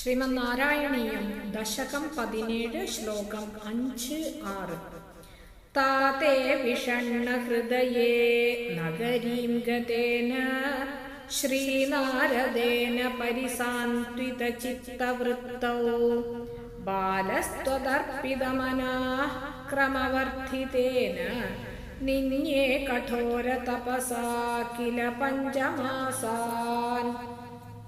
ശ്രീമന്നാരായണീയം ദശകം പതിനേഴ് ശ്ലോകം അഞ്ച് ആറ്. താതേ വിഷണ്ണഹൃദയേ നഗരീം ഗതേന ശ്രീനാരദേന പരിസാന്ത്വിതചിത്തവൃത്തൗ ബാലസ്ത്വതർപ്പിതമനാ ക്രമവർദ്ധിതേന നിന്യേ കഠോരതപസാ കില പഞ്ചമാസാൻ.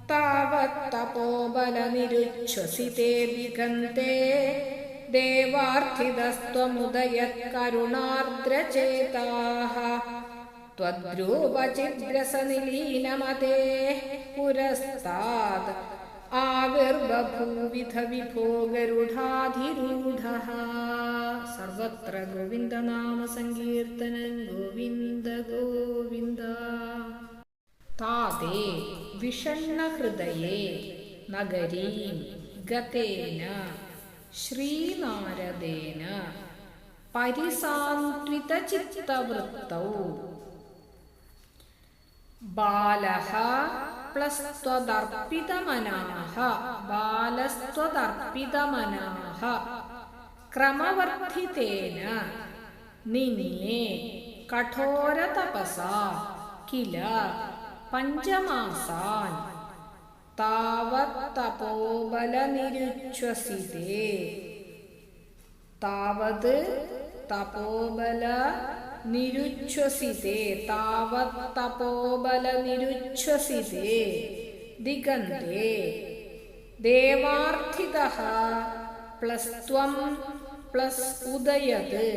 तावत्तपोबलनिरुच्छ्वसिते दिगन्ते देवार्थितस्त्वमुदयत्करुणार्द्रचेताः त्वद्रूपचिद्रसनिलीनमतेः पुरस्तात् आविर्बभूविध विभो गरुडाधिरूढः सर्वत्र गोविन्दनामसङ्कीर्तनं गोविन्द गोविन्द താതേ വിഷണ്ണഹൃദയേ നഗരീം ഗതേന ശ്രീനാരദേന പരിസാന്ത്വിതചിത്തവൃത്തൗ ബാലഃ പ്ലസ്ത്വദർപ്പിതമനാഃ ബാലസ്ത്വദർപ്പിതമനാഃ ക്രമവർദ്ധിതേന നിന്യേ കഠോരതപസാ കില പഞ്ചമാസാൻ. താവത്തപോബലനിരുച്ഛ്വസിതേ താവത് തപോബല നിരുച്ഛ്വസിതേ താവത്തപോബലനിരുച്ഛ്വസിതേ ദിഗന്തേ ദേവാർത്ഥിത പ്ലസ് ത്വം പ്ലസ് ഉദയത്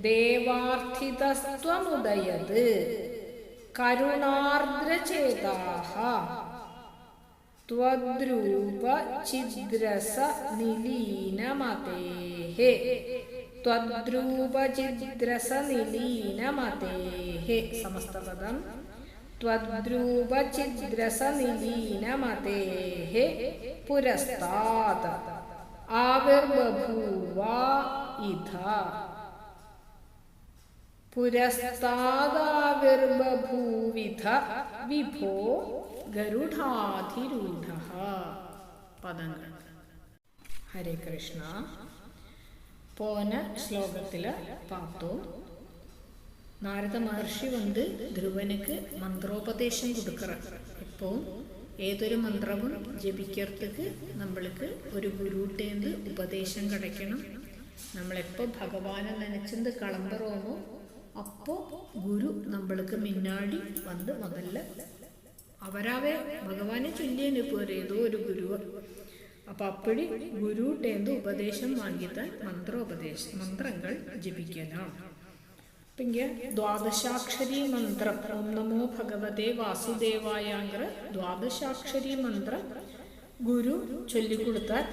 ദേവാർത്ഥിതസ്ത്വമുദയത് കരുണാർദ്രചേതാः त्वद्रूपचिद्रस निलीनमतेः त्वद्रूपचिद्रस निलीनमतेः समस्तपदं त्वद्रूपचिद्रस निलीनमतेः पुरस्तात् आविर्बभूवा इधा പുരസ്താദാവിർഭൂവിധ വിഭോ ഗരുഡാധിരൂഢ. പദങ്ങൾ. ഹരേ കൃഷ്ണ. പോന ശ്ലോകത്തിൽ പാത്തോ. നാരദ മഹർഷി വന്ന് ധ്രുവനക്ക് മന്ത്രോപദേശം കൊടുക്കറ. ഇപ്പോൾ ഏതൊരു മന്ത്രവും ജപിക്കർത്തക്ക് നമ്മൾക്ക് ഒരു ഗുരുട്ടേന്ത് ഉപദേശം കിടക്കണം നമ്മളെപ്പോൾ ഭഗവാനെ നനച്ചെന്ത് കളമ്പറോമോ അപ്പോ ഗുരു നമ്മൾക്ക് മിന്നാടി വന്ന് முதல்ல അവരാവേ ഭഗവാനെ ചൊല്ലിയെ போற ഏതോ ഒരു குருவர் അപ്പൊ അപ്പഴി ഗുരുട്ടേന്ത് ഉപദേശം വാങ്ങിത്താൻ മന്ത്രോപദേശ മന്ത്രങ്ങൾ ജപിക്കണം പിന്നെ ദ്വാദശാക്ഷരി മന്ത്രം ഓം നമോ ഭഗവതേ വാസുദേവായാങ്കർ ദ്വാദശാക്ഷരി മന്ത്രം ഗുരു ചൊല്ലിക്കൊടുത്താൽ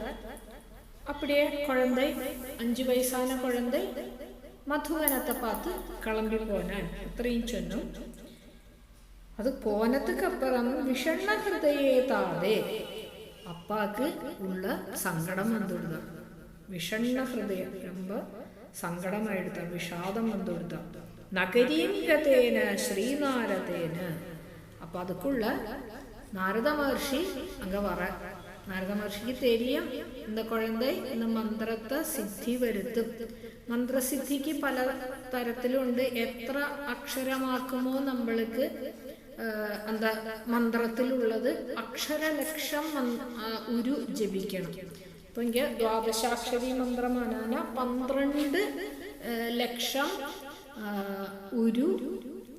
അപ്പടിയെ കുഴന്തൈ അഞ്ചു വയസ്സാന കുഴന്തൈ മധുവനത്തെ பார்த்து கிளம்பி போனான் அத்தனையும் சொன்னோம் அது போனதுக்கு அப்புறம் விஷண்ண ஹிருதயே தாதே அப்பாக்கு உள்ள சங்கடம் வந்துடுதான் விஷண்ண ஹிருதயம் ரொம்ப சங்கடமாயிடுதான் விஷாதம் வந்துடுதான் நகரீம் கதேன ஸ்ரீநாரதேன அப்ப அதுக்குள்ள நாரத மகர்ஷி அங்க வர நாரத மகர்ஷிக்கு தெரியும் இந்த குழந்தை இந்த മന്ത്രത്തെ സിദ്ധി വരുത്തും മന്ത്രസിദ്ധിക്ക് പല തരത്തിലുണ്ട് എത്ര അക്ഷരമാക്കുമോ നമ്മൾക്ക് എന്താ മന്ത്രത്തിലുള്ളത് അക്ഷരലക്ഷം ഉരു ജപിക്കണം അപ്പൊ എനിക്ക് ദ്വാദശാക്ഷരി മന്ത്രമാണ് പന്ത്രണ്ട് ലക്ഷം ഉരു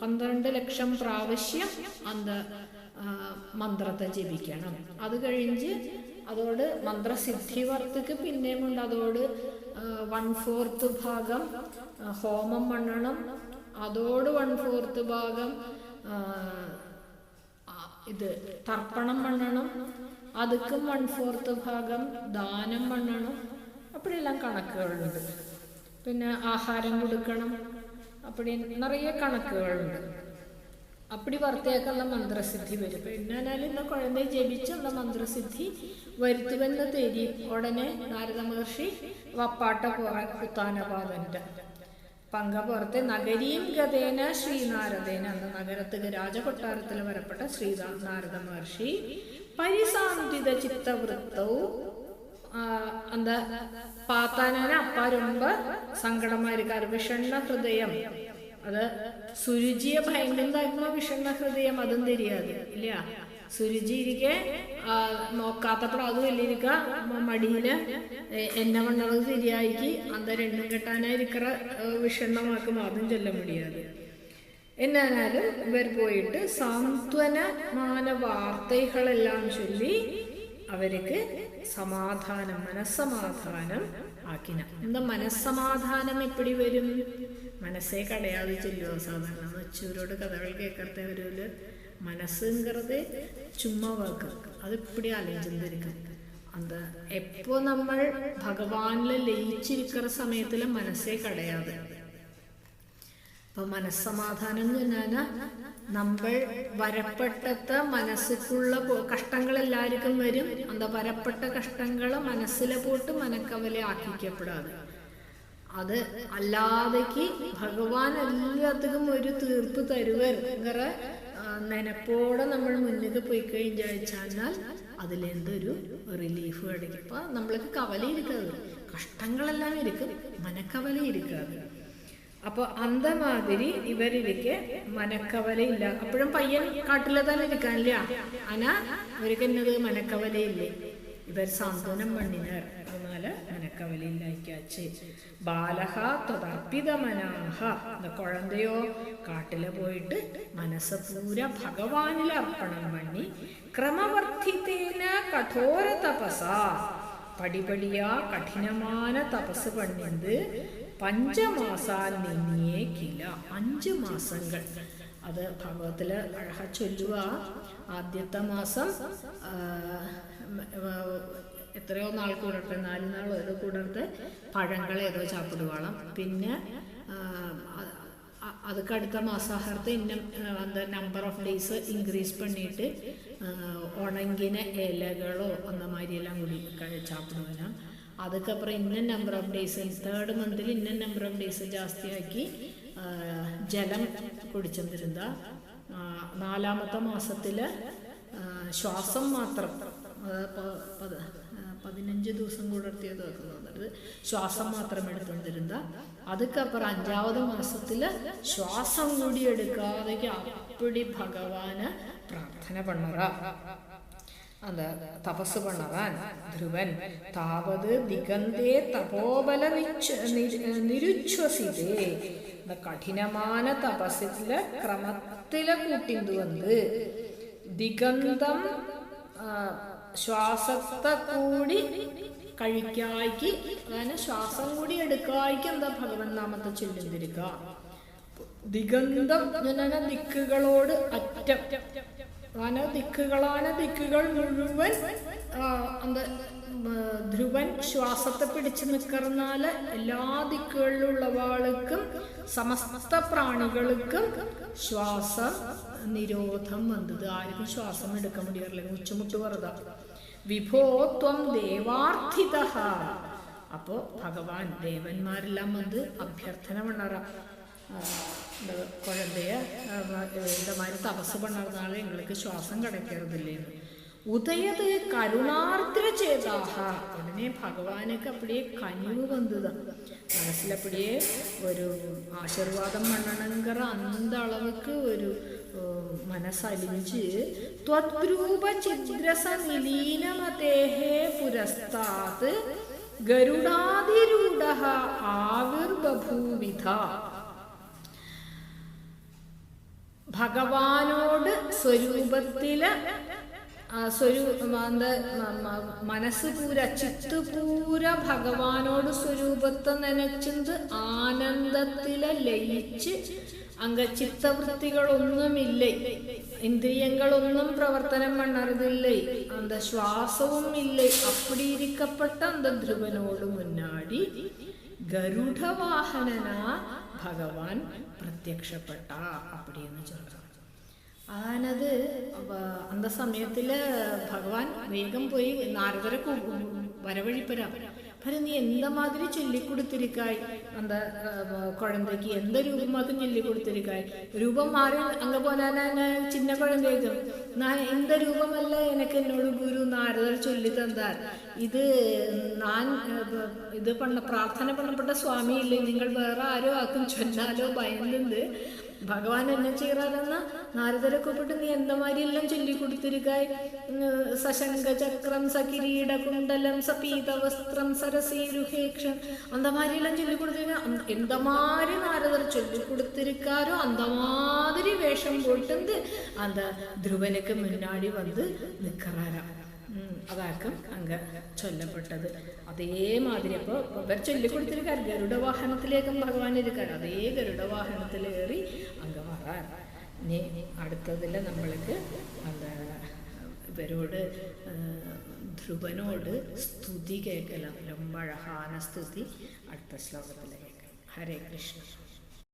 പന്ത്രണ്ട് ലക്ഷം പ്രാവശ്യം അന്ത മന്ത്രത്തെ ജപിക്കണം. അത് കഴിഞ്ഞ് അതോട് മന്ത്രസിദ്ധി വർത്തക്ക് പിന്നെയും ഉണ്ട് അതോട് വൺ ഫോർത്ത് ഭാഗം ഹോമം പണ്ണണം അതോട് വൺ ഫോർത്ത് ഭാഗം ഇത് തർപ്പണം പണ്ണണം അതുക്കും വൺ ഫോർത്ത് ഭാഗം ദാനം പണ്ണണം അപ്പോഴെല്ലാം കണക്കുകളുണ്ട്. പിന്നെ ആഹാരം കൊടുക്കണം. അപ്പടി നിറയെ കണക്കുകളുണ്ട്. അപ്പടി വർത്തയാക്കുള്ള മന്ത്രസിദ്ധി വരും. എന്നാൽ ഇന്ന് കുഴന്തെ ജപിച്ചുള്ള മന്ത്രസിദ്ധി വരുത്തുമെന്ന് തേടി ഉടനെ നാരദ മഹർഷി വപ്പാട്ട കുത്താനപാതന്റെ പങ്ക പുറത്തെ നഗരീം ഗതേന ശ്രീനാരദേന എന്ന നഗരത്തിലെ രാജകൊട്ടാരത്തിൽ വരപ്പെട്ട ശ്രീ നാരദ മഹർഷി പരിസാന്തിത ചിത്തവൃത്തവും എന്താ பார்த்தானே அப்பா ரொம்ப சங்கடமா ഹൃദയം അത് സുരുചിയെ ഭയങ്കരമാക്കുന്ന വിഷണ്ണ ഹൃദയം അതും തിരിയാതെ ഇല്ല. സുരുചിയിരിക്കെ നോക്കാത്തപ്പോൾ അതും ഇല്ലിരിക്ക മടിയിൽ എന്നെ മണ്ണത് തിരിയായിക്ക് അത് രണ്ടും കെട്ടാനായിരിക്കറ വിഷണ്ണമാക്കും അതും ചെല്ല മുടിയാതെ എന്നാലും ഇവർ പോയിട്ട് സാന്ത്വനമാന വാർത്തകളെല്ലാം ചൊല്ലി അവർക്ക് സമാധാനം മനസ്സമാധാനം ആക്കിന. എന്താ മനസ്സമാധാനം എപ്പടി വരും? മനസ്സേ കടയാതെ ചെല്ലുക സാധാരണ നച്ചൂരോട് കഥകൾ കേൾക്കാത്തവരിൽ മനസ്സുങ്കറത് ചുമ്മാ വാക്ക്. അത് ഇപ്പിടി ആലോചിച്ചിരിക്കും അത് എപ്പോ നമ്മൾ ഭഗവാനിൽ ലയിച്ചിരിക്കുന്ന സമയത്തിൽ മനസ്സേ കടയാതെ. അപ്പൊ മനസ്സമാധാനം എന്ന് പറഞ്ഞാൽ നമ്മൾ വരപ്പെട്ടത്ത മനസ്സിലുള്ള കഷ്ടങ്ങൾ എല്ലാവർക്കും വരും. അന്ത വരപ്പെട്ട കഷ്ടങ്ങൾ മനസ്സിലെ പോട്ട് മനക്കവലെ ആക്കിക്കപ്പെടാതെ. അത് അല്ലാതേക്ക് ഭഗവാൻ എല്ലാത്തിനും ഒരു തീർപ്പ് തരുവർ വേറെ നനപ്പോടെ നമ്മൾ മുന്നിട്ട് പോയി കഴിഞ്ഞാൽ അതിലെന്തൊരു റിലീഫ് കിടക്കും ഇപ്പൊ നമ്മൾക്ക് കവലി ഇരിക്കാതെ. കഷ്ടങ്ങളെല്ലാം ഇരിക്കും. മനക്കവല ഇരിക്കാതെ. അപ്പൊ അന്തമാതിരി ഇവരിരിക്കെ മനക്കവലയില്ല അപ്പോഴും പയ്യൻ കാട്ടിലെ തന്നെ ഇരിക്കാനില്ല. അന ഇവർക്കെന്നത് മനക്കവലയില്ലേ ഇവർ സാന്ത്വനം മണ്ണിനർ എന്നാൽ മനക്കവലയില്ലായിക്കാച്ച് ബാലഹ തൊതർപ്പിത മനാഹ എന്ന കുഴന്തയോ കാട്ടിൽ പോയിട്ട് മനസ്സ് പൂര ഭഗവാനിൽ അർപ്പണം പണി ക്രമവർദ്ധിതേന കഠോര തപസ. പടിപടിയാ കഠിനമായ തപസ് പണിന്ത് പഞ്ചമാസാൽ നിന്നിയേ കില. അഞ്ച് മാസങ്ങൾ. അത് ഭഗവത്തിൽ അഴഹ ചൊല്ലുക ആദ്യത്തെ മാസം എത്രയോ നാൾ കുടർത്തെ നാല് നാൾ വരെ കുടർത്തെ പഴങ്ങൾ ഏതോ ചാപ്പിടുവാളം. പിന്നെ അതൊക്കെ അടുത്ത മാസാഹാരത്തെ ഇന്ന എന്താ നമ്പർ ഓഫ് ഡേയ്സ് ഇൻക്രീസ് പണിയിട്ട് ഉണങ്ങിന ഇലകളോ അന്ന മാതിരിയെല്ലാം കൂടി ചാപ്പിടുവാണ് അതൊക്കെ ഇന്ന നമ്പർ ഓഫ് ഡേയ്സ് തേർഡ് മന്തിൽ ഇന്ന നമ്പർ ഓഫ് ഡേയ്സ് ജാസ്തിയാക്കി ജലം കുടിച്ചെന്നിരുന്ന നാലാമത്തെ മാസത്തിൽ ശ്വാസം മാത്രം പതിനഞ്ച് ദിവസം കൂടർത്തിയത് വെക്കുന്നത് ശ്വാസം മാത്രം എടുത്തുകൊണ്ടിരുന്ന അതുക്കപ്പുറം അഞ്ചാവത് മാസത്തില് ശ്വാസം കൂടി എടുക്കാതെ അപ്പടി ഭഗവാന് പ്രാർത്ഥന പണ്ണറ அந்த தபசு பண்ணவன் ധ്രുവൻ താവത് ദിഗന്തേ തപോബല നിച്ച- നി- നിരുച്ഛ്വസിതേ இந்த கடினமான தபசில கிரமத்தில கூட்டிந்து வந்து ദിഗന്തം ആ, ശ്വാസത്തെ കൂടി കഴിക്കായ്ക്ക്. അങ്ങനെ ശ്വാസം കൂടി എടുക്കായ്ക്ക് എന്താ ഭഗവൻ നാമത്തെ ചൊല്ലുന്നിരിക്കുക ദിഗന്ധം ദിക്കുകളോട് അറ്റം. അങ്ങനെ ദിക്കുകളാണ് ദിക്കുകൾ മുഴുവൻ ധ്രുവൻ ശ്വാസത്തെ പിടിച്ചു നിൽക്കറന്നാൽ എല്ലാ ദിക്കുകളിലുള്ളവാൾക്കും സമസ്ത പ്രാണികൾക്കും ശ്വാസ നിരോധം വന്നത്. ആർക്കും ശ്വാസം എടുക്കാൻ മുടിയാറില്ല. ഉച്ചമുട്ട് വെറുത വിഭോ ത്വം ദേവാർത്ഥിത അപ്പോ ഭഗവാൻ ദേവന്മാരെല്ലാം വന്ന് അഭ്യർത്ഥന പണ്ണറ இந்த குழந்தைய அஹ், இந்த மாதிரி தபசு பண்ணறதுனால எங்களுக்கு சுவாசம் கிடைக்கிறதில்லைன்னு உதயது கருணார்த்திர சேதாக உடனே பகவானுக்கு அப்படியே கனிவு வந்ததுதான் മനസ്സിൽ அப்படியே ഒരു ആശീർവാദം பண்ணணுங்கிற அந்த அளவுக்கு ഒരു ഏഹ്, മനസ്സലിഞ്ച് ത്വദ്രൂപ ചിദ്രസ നിലീനമതേഹേ പുരസ്താത് ഗരുഡാതിരൂഢ ആവിർബഭൂവിധ. ഭഗവാനോട് സ്വരൂപത്തിൽ സ്വരൂ മനസ്സ് പൂര ചിത്ത് പൂര ഭഗവാനോട് സ്വരൂപത്തെ നനച്ചത് ആനന്ദത്തിൽ ലയിച്ച് അംഗചിത്തവൃത്തികളൊന്നുമില്ല? ഇന്ദ്രിയങ്ങളൊന്നും പ്രവർത്തനം പണ്ണറുതില്ല അന്ത ശ്വാസവും ഇല്ല അപ്പടി ഇരിക്കപ്പെട്ട അന്ത ധ്രുവനോട് മുന്നാടി ഗരുഡവാഹനന ഭഗവാൻ പ്രത്യക്ഷപ്പെട്ട. അപ്പടിയെന്ന് ചൊല്ലാം അതാണത് അന്ത സമയത്തിൽ ഭഗവാൻ വേഗം പോയി നാരദരെ വരവഴിപ്പരാ. അവര് நீ எந்த மாதிரி சொல்லி கொடுத்திருக்காய் அந்த அஹ், குழந்தைக்கு எந்த ரூபமாவது சொல்லி கொடுத்திருக்காய் ரூபம் மாறி அங்க போனா நான் சின்ன குழந்தைக்கு நான் இந்த ரூபமல்ல எனக்கு என்னோட குரு നാരദർ ചൊല്ലി തന്താർ ഇത് ഞാൻ ഏഹ്, ഇത് പണ പ്രാർത്ഥന പണപ്പെട്ട സ്വാമി ഇല്ലേ നിങ്ങൾ വേറെ ആരോ ആക്കും ചൊല്ലാലോ ഭയന്നുണ്ട് ഭഗവാൻ എന്നെ ചേരാറെന്ന നാരദരെ കൂപ്പിട്ട് നീ എന്തമാരിയെല്ലാം ചൊല്ലിക്കൊടുത്തിരിക്കായി സശങ്കചക്രം സകിരീട കുണ്ടലം സപീതവസ്ത്രം സരസീരുഹേക്ഷം അന്തമാരിയെല്ലാം ചൊല്ലിക്കൊടുത്തിരിക്ക എന്തമാരി നാരദർ ചൊല്ലിക്കൊടുത്തിരിക്കാരോ അന്തമാതിരി വേഷം പോട്ടെന്ത് അന്ത ധ്രുവനക്ക് മുന്നാടി വന്ന് നിൽക്കറാരാണ് അതാക്കും അങ്ങ് ചൊല്ലപ്പെട്ടത്. അതേമാതിരി അപ്പോൾ ഇവർ ചൊല്ലിക്കൊടുത്തിരിക്കാർ ഗരുഡ വാഹനത്തിലേക്കും ഭഗവാൻ ഇരിക്കാർ അതേ ഗരുഡ വാഹനത്തിലേറി അങ്ങ് വരാൻ ഇനി അടുത്തതിൽ നമ്മൾക്ക് എന്താ ഇവരോട് ധ്രുവനോട് സ്തുതി കേൾക്കലാണ് രമ്പഴഹാന സ്തുതി. അടുത്ത ശ്ലോകത്തിൽ കേൾക്കണം ഹരേ കൃഷ്ണ.